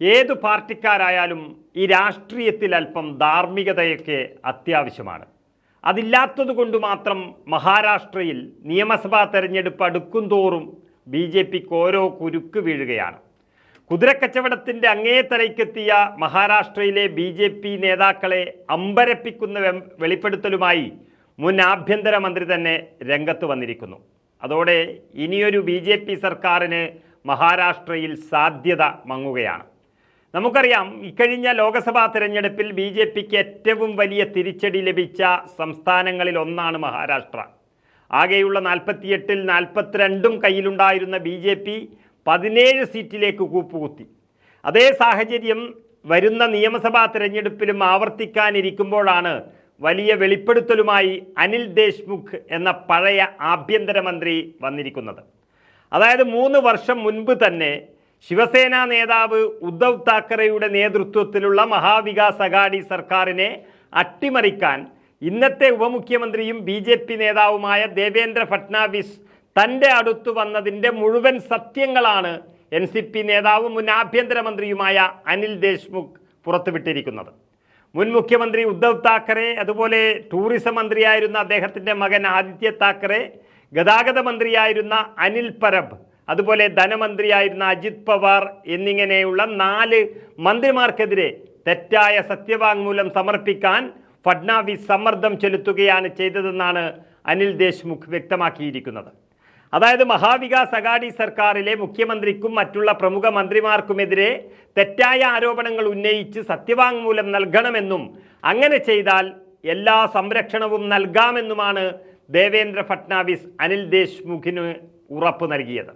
ഏതു പാർട്ടിക്കാരായാലും ഈ രാഷ്ട്രീയത്തിൽ അല്പം ധാർമ്മികതയൊക്കെ അത്യാവശ്യമാണ്. അതില്ലാത്തത് കൊണ്ട് മാത്രം മഹാരാഷ്ട്രയിൽ നിയമസഭാ തെരഞ്ഞെടുപ്പ് അടുക്കും തോറും ബി ജെ പിക്ക് ഓരോ കുരുക്ക് വീഴുകയാണ്. കുതിരക്കച്ചവടത്തിന്റെ അങ്ങേത്തലയ്ക്കെത്തിയ മഹാരാഷ്ട്രയിലെ ബി ജെ പി നേതാക്കളെ അമ്പരപ്പിക്കുന്ന വെളിപ്പെടുത്തലുമായി മുൻ ആഭ്യന്തരമന്ത്രി തന്നെ രംഗത്ത് വന്നിരിക്കുന്നു. അതോടെ ഇനിയൊരു ബി സർക്കാരിന് മഹാരാഷ്ട്രയിൽ സാധ്യത മങ്ങുകയാണ്. നമുക്കറിയാം ഇക്കഴിഞ്ഞ ലോക്സഭാ തിരഞ്ഞെടുപ്പിൽ ബി ജെ പിക്ക് ഏറ്റവും വലിയ തിരിച്ചടി ലഭിച്ച സംസ്ഥാനങ്ങളിൽ ഒന്നാണ് മഹാരാഷ്ട്ര. ആകെയുള്ള നാൽപ്പത്തിയെട്ടിൽ നാൽപ്പത്തിരണ്ടും കയ്യിലുണ്ടായിരുന്ന ബി ജെ പി പതിനേഴ് സീറ്റിലേക്ക് കൂപ്പുകുത്തി. അതേ സാഹചര്യം വരുന്ന നിയമസഭാ തെരഞ്ഞെടുപ്പിലും ആവർത്തിക്കാനിരിക്കുമ്പോഴാണ് വലിയ വെളിപ്പെടുത്തലുമായി അനിൽ ദേശ്മുഖ് എന്ന പഴയ ആഭ്യന്തരമന്ത്രി വന്നിരിക്കുന്നത്. അതായത് മൂന്ന് വർഷം മുൻപ് തന്നെ ശിവസേന നേതാവ് ഉദ്ധവ് താക്കറെയുടെ നേതൃത്വത്തിലുള്ള മഹാവികാസ് അഗാഡി സർക്കാരിനെ അട്ടിമറിക്കാൻ ഇന്നത്തെ ഉപമുഖ്യമന്ത്രിയും ബി ജെ പി നേതാവുമായ ദേവേന്ദ്ര ഫട്നാവിസ് തന്റെ അടുത്തു വന്നതിന്റെ മുഴുവൻ സത്യങ്ങളാണ് എൻ സി പി നേതാവും മുൻ ആഭ്യന്തരമന്ത്രിയുമായ അനിൽ ദേശ്മുഖ് പുറത്തുവിട്ടിരിക്കുന്നത്. മുൻ മുഖ്യമന്ത്രി ഉദ്ധവ് താക്കറെ അതുപോലെ ടൂറിസം മന്ത്രിയായിരുന്ന അദ്ദേഹത്തിന്റെ മകൻ ആദിത്യ താക്കറെ ഗതാഗത മന്ത്രിയായിരുന്ന അനിൽ പരബ് അതുപോലെ ധനമന്ത്രിയായിരുന്ന അജിത് പവാർ എന്നിങ്ങനെയുള്ള നാല് മന്ത്രിമാർക്കെതിരെ തെറ്റായ സത്യവാങ്മൂലം സമർപ്പിക്കാൻ ഫഡ്നാവിസ് സമ്മർദ്ദം ചെലുത്തുകയാണ് ചെയ്തതെന്നാണ് അനിൽ ദേശ്മുഖ് വ്യക്തമാക്കിയിരിക്കുന്നത്. അതായത് മഹാവികാസ് അഗാഡി സർക്കാരിലെ മുഖ്യമന്ത്രിക്കും മറ്റുള്ള പ്രമുഖ മന്ത്രിമാർക്കുമെതിരെ തെറ്റായ ആരോപണങ്ങൾ ഉന്നയിച്ച് സത്യവാങ്മൂലം നൽകണമെന്നും അങ്ങനെ ചെയ്താൽ എല്ലാ സംരക്ഷണവും നൽകാമെന്നുമാണ് ദേവേന്ദ്ര ഫട്നാവിസ് അനിൽ ദേശ്മുഖിന് ഉറപ്പ് നൽകിയത്.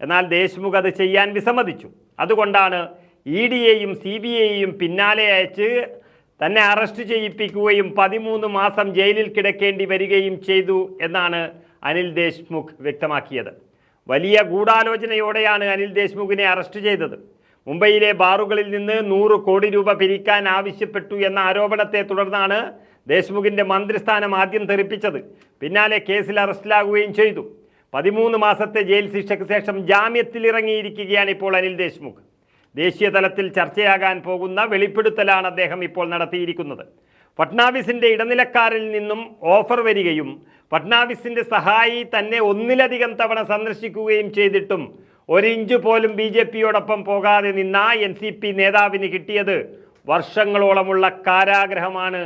എന്നാൽ ദേശ്മുഖ് അത് ചെയ്യാൻ വിസമ്മതിച്ചു. അതുകൊണ്ടാണ് ഇ ഡിയെയും സി ബി ഐയെയും പിന്നാലെ അയച്ച് തന്നെ അറസ്റ്റ് ചെയ്യിപ്പിക്കുകയും പതിമൂന്ന് മാസം ജയിലിൽ കിടക്കേണ്ടി വരികയും ചെയ്തു എന്നാണ് അനിൽ ദേശ്മുഖ് വ്യക്തമാക്കിയത്. വലിയ ഗൂഢാലോചനയോടെയാണ് അനിൽ ദേശ്മുഖിനെ അറസ്റ്റ് ചെയ്തത്. മുംബൈയിലെ ബാറുകളിൽ നിന്ന് നൂറ് കോടി രൂപ പിരിക്കാൻ ആവശ്യപ്പെട്ടു എന്ന ആരോപണത്തെ തുടർന്നാണ് ദേശ്മുഖിന്റെ മന്ത്രിസ്ഥാനം ആദ്യം തെറിപ്പിച്ചത്. പിന്നാലെ കേസിൽ അറസ്റ്റിലാകുകയും ചെയ്തു. പതിമൂന്ന് മാസത്തെ ജയിൽ ശിക്ഷയ്ക്ക് ശേഷം ജാമ്യത്തിലിറങ്ങിയിരിക്കുകയാണ് ഇപ്പോൾ അനിൽ ദേശ്മുഖ്. ദേശീയ തലത്തിൽ ചർച്ചയാകാൻ പോകുന്ന വെളിപ്പെടുത്തലാണ് അദ്ദേഹം ഇപ്പോൾ നടത്തിയിരിക്കുന്നത്. ഫട്നാവിസിന്റെ ഇടനിലക്കാരിൽ നിന്നും ഓഫർ വരികയും ഫട്നാവിസിന്റെ സഹായി തന്നെ ഒന്നിലധികം തവണ സന്ദർശിക്കുകയും ചെയ്തിട്ടും ഒരിഞ്ച് പോലും ബി ജെ പിയോടൊപ്പം പോകാതെ നിന്ന എൻ സി പി നേതാവിന് കിട്ടിയത് വർഷങ്ങളോളമുള്ള കാരാഗ്രഹമാണ്.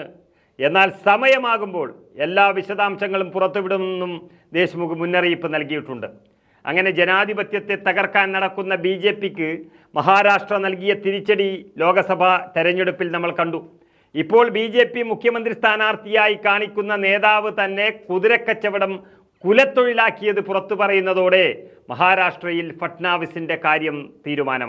എന്നാൽ സമയമാകുമ്പോൾ എല്ലാ വിശദാംശങ്ങളും പുറത്തുവിടുമെന്നും ദേശ്മുഖ് മുന്നറിയിപ്പ് നൽകിയിട്ടുണ്ട്. അങ്ങനെ ജനാധിപത്യത്തെ തകർക്കാൻ നടക്കുന്ന ബി ജെ പിക്ക് മഹാരാഷ്ട്ര നൽകിയ തിരിച്ചടി ലോക്സഭാ തെരഞ്ഞെടുപ്പിൽ നമ്മൾ കണ്ടു. ഇപ്പോൾ ബി ജെ പി മുഖ്യമന്ത്രി സ്ഥാനാർത്ഥിയായി കാണിക്കുന്ന നേതാവ് തന്നെ കുതിരക്കച്ചവടം കുലത്തൊഴിലാക്കിയത് പുറത്തു പറയുന്നതോടെ മഹാരാഷ്ട്രയിൽ ഫട്നാവിസിന്റെ കാര്യം തീരുമാനം